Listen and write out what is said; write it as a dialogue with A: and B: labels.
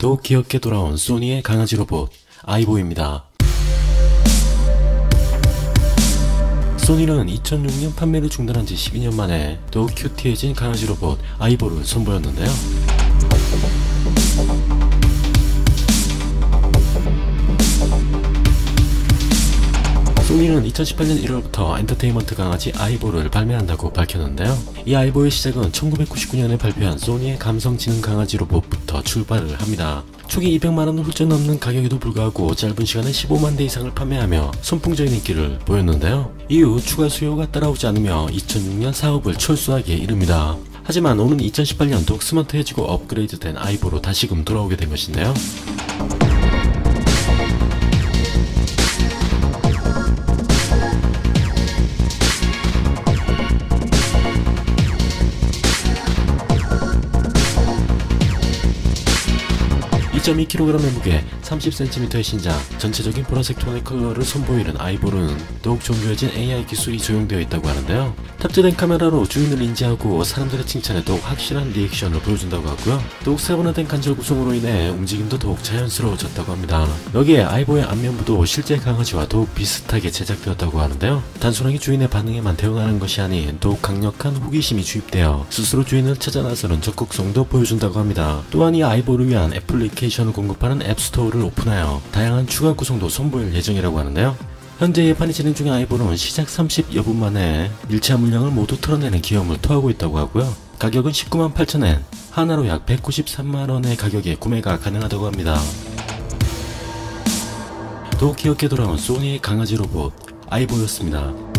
A: 더욱 귀엽게 돌아온 소니의 강아지 로봇 아이보입니다. 소니는 2006년 판매를 중단한 지 12년 만에 더욱 큐티해진 강아지 로봇 아이보를 선보였는데요. 소니는 2018년 1월부터 엔터테인먼트 강아지 아이보를 발매한다고 밝혔는데요. 이 아이보의 시작은 1999년에 발표한 소니의 감성지능 강아지 로봇부터 출발을 합니다. 초기 200만원 훌쩍 넘는 가격에도 불구하고 짧은 시간에 15만 대 이상을 판매하며 선풍적인 인기를 보였는데요. 이후 추가 수요가 따라오지 않으며 2006년 사업을 철수하기에 이릅니다. 하지만 오는 2018년 더욱 스마트해지고 업그레이드된 아이보로 다시금 돌아오게 된 것인데요. 2.2kg의 무게, 30cm의 신장, 전체적인 보라색 톤의 컬러를 선보이는 아이볼은 더욱 정교해진 AI 기술이 적용되어 있다고 하는데요. 탑재된 카메라로 주인을 인지하고 사람들의 칭찬에 더욱 확실한 리액션을 보여준다고 하고요. 더욱 세분화된 관절 구성으로 인해 움직임도 더욱 자연스러워졌다고 합니다. 여기에 아이보의 안면부도 실제 강아지와 더욱 비슷하게 제작되었다고 하는데요. 단순하게 주인의 반응에만 대응하는 것이 아닌 더욱 강력한 호기심이 주입되어 스스로 주인을 찾아 나서는 적극성도 보여준다고 합니다. 또한 이 아이보를 위한 애플리케이션 을 공급하는 앱스토어를 오픈하여 다양한 추가 구성도 선보일 예정이라고 하는데요. 현재 예판이 진행 중인 아이보는 시작 30여 분 만에 일체화 물량을 모두 털어내는 기염을 토하고 있다고 하고요. 가격은 19만 8천엔, 하나로 약 193만원의 가격에 구매가 가능하다고 합니다. 더욱 귀엽게 돌아온 소니의 강아지 로봇 아이보였습니다.